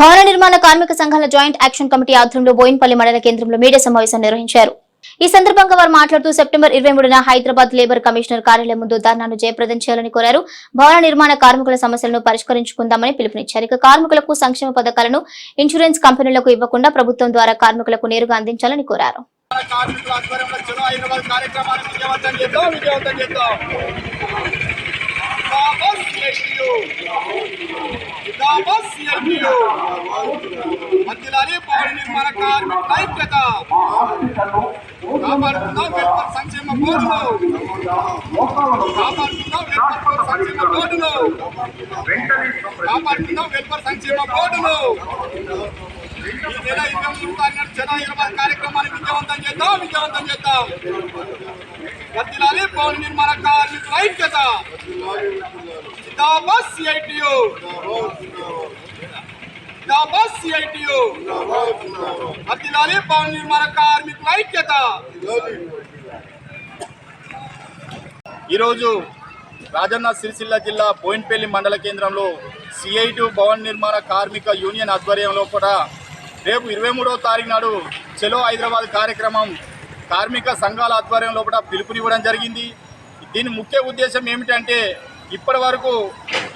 భవన నిర్మాణ కార్మిక సంఘాల జాయింట్ యాక్షన్ కమిటీ ఆధ్వర్యంలో బోయిన్పల్లి మండల కేంద్రంలో మీడియా సమావేశం నిర్వహించారు. ఈ సందర్భంగా వారు మాట్లాడుతూ సెప్టెంబర్ ఇరవై మూడున హైదరాబాద్ లేబర్ కమిషనర్ కార్యాలయం ముందు ధర్నాను జయప్రదం చేయాలని కోరారు. భవన నిర్మాణ కార్మికుల సమస్యలను పరిష్కరించుకుందామని పిలుపునిచ్చారు. ఇక కార్మికులకు సంక్షేమ పథకాలను ఇన్సూరెన్స్ కంపెనీలకు ఇవ్వకుండా ప్రభుత్వం ద్వారా కార్మికులకు నేరుగా అందించాలని కోరారు. కార్మికుల ఆధ్వర్యంలో చలో హైదరాబాద్ కార్యక్రమాన్ని విజయవంతం చేద్దాం విజయవంతం చేద్దాం జిందాబాద్ సిఐటియు. జిందాబాద్ నిర్మాణ కార్మికుల ఐక్యత కాపాడుకుందాం వెల్ఫేర్ సంక్షేమ బోర్డును కాపాడుకుందాం వెల్ఫేర్ సంక్షేమ బోర్డును కాపాడుకుందాం వెల్ఫేర్ సంక్షేమ బోర్డును ఈ నెల ఇరవై మూడు తారీఖున జన ఇరవై కార్యక్రమాన్ని విజయవంతం చేద్దాం విజయవంతం చేద్దాం వర్తిల్లాలి భవన నిర్మాణ కార్మికుల ఐక్యత. జిందాబాద్ సిఐటియు. జిందాబాద్ సిఐటియు. వర్తిల్లాలి భవన నిర్మాణ కార్మికుల ఐక్యత. ఈరోజు రాజన్న సిరిసిల్ల జిల్లా బోయిన్పల్లి మండల కేంద్రంలో సిఐటి భవన్ నిర్మాణ కార్మిక యూనియన్ ఆధ్వర్యంలో కూడా రేపు ఇరవై మూడవ తారీఖు నాడు చెలో హైదరాబాద్ కార్యక్రమం కార్మిక సంఘాల ఆధ్వర్యంలో కూడా పిలుపునివ్వడం జరిగింది. దీని ముఖ్య ఉద్దేశం ఏమిటంటే ఇప్పటి వరకు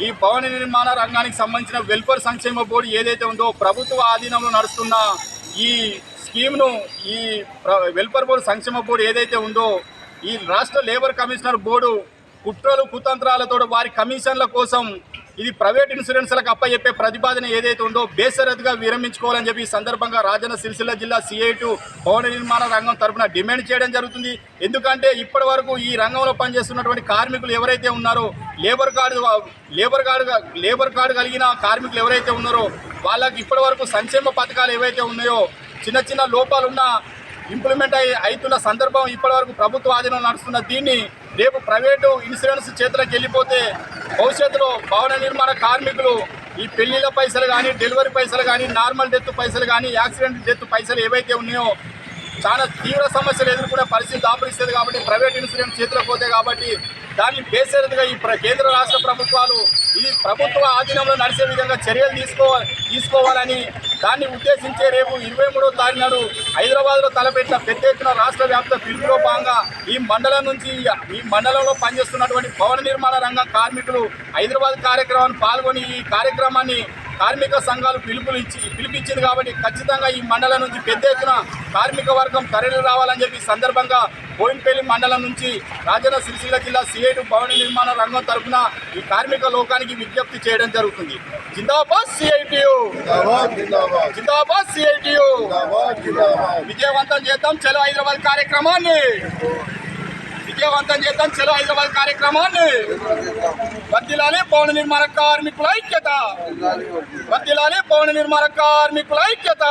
ఈ భవన నిర్మాణ రంగానికి సంబంధించిన వెల్ఫేర్ సంక్షేమ బోర్డు ఏదైతే ఉందో ప్రభుత్వ ఆధీనంలో నడుస్తున్న ఈ స్కీమ్ను ఈ వెల్ఫేర్ బోర్డు సంక్షేమ బోర్డు ఏదైతే ఉందో ఈ రాష్ట్ర లేబర్ కమిషనర్ బోర్డు కుట్రలు కుతంత్రాలతో వారి కమిషన్ల కోసం ఇది ప్రైవేట్ ఇన్సూరెన్స్లకు అప్పచెప్పే ప్రతిపాదన ఏదైతే ఉందో బేసరత్గా విరమించుకోవాలని చెప్పి ఈ సందర్భంగా రాజన్న సిరిసిల్ల జిల్లా సిఐ టు భవన నిర్మాణ రంగం తరపున డిమాండ్ చేయడం జరుగుతుంది. ఎందుకంటే ఇప్పటి వరకు ఈ రంగంలో పనిచేస్తున్నటువంటి కార్మికులు ఎవరైతే ఉన్నారో labour card labour card labour card కలిగిన కార్మికులు ఎవరైతే ఉన్నారో వాళ్ళకి ఇప్పటి వరకు సంక్షేమ పథకాలు ఏవైతే ఉన్నాయో చిన్న చిన్న లోపాలున్న ఇంప్లిమెంట్ అయి అవుతున్న సందర్భం ఇప్పటివరకు ప్రభుత్వ ఆధీనంలో నడుస్తున్న దీన్ని రేపు ప్రైవేటు ఇన్సూరెన్స్ చేతులకు వెళ్ళిపోతే భవిష్యత్తులో భవన నిర్మాణ కార్మికులు ఈ పెళ్ళిళ్ళ పైసలు కానీ డెలివరీ పైసలు కానీ నార్మల్ డెత్ పైసలు కానీ యాక్సిడెంట్ డెత్ పైసలు ఏవైతే ఉన్నాయో చాలా తీవ్ర సమస్యలు ఎదుర్కొనే పరిస్థితి దాపరిస్తుంది కాబట్టి ప్రైవేట్ ఇన్సూరెన్స్ చేతిలోకి పోతే కాబట్టి దాన్ని బేసరిదిగా ఈ ప్ర- కేంద్ర రాష్ట్ర ప్రభుత్వాలు ఇది ప్రభుత్వ ఆధీనంలో నడిచే విధంగా చర్యలు తీసుకో తీసుకోవాలని దాన్ని ఉద్దేశించే రేపు ఇరవై మూడో తారీఖు నాడు హైదరాబాద్లో తలపెట్టిన పెద్ద ఎత్తున రాష్ట్ర వ్యాప్త పిలుపులో భాగంగా ఈ మండలం నుంచి ఈ మండలంలో పనిచేస్తున్నటువంటి భవన నిర్మాణ రంగ కార్మికులు హైదరాబాద్ కార్యక్రమాన్ని పాల్గొని ఈ కార్యక్రమాన్ని కార్మిక సంఘాలు పిలుపులు ఇచ్చి పిలిపించింది కాబట్టి ఖచ్చితంగా ఈ మండలం నుంచి పెద్ద ఎత్తున కార్మిక వర్గం తరలి రావాలని చెప్పి సందర్భంగా బోయిన్పల్లి మండలం నుంచి రాజన్న సిరిసిల్ల జిల్లా సిఐటి భవన నిర్మాణ రంగం తరఫున ఈ కార్మిక లోకానికి విజ్ఞప్తి చేయడం జరుగుతుంది. జిందాబాద్ సిఐటియు! జిందాబాద్ సిఐటియు! విజయవంతం చేద్దాం చలో హైదరాబాద్ కార్యక్రమాన్ని! విజయవంతం చేద్దాం. చలో హైదరాబాద్ కార్యక్రమాన్ని. వర్దిలాలి భవన నిర్మాణ కార్మికుల ఐక్యత. వర్దిలాలి భవన నిర్మాణ కార్మికుల ఐక్యత.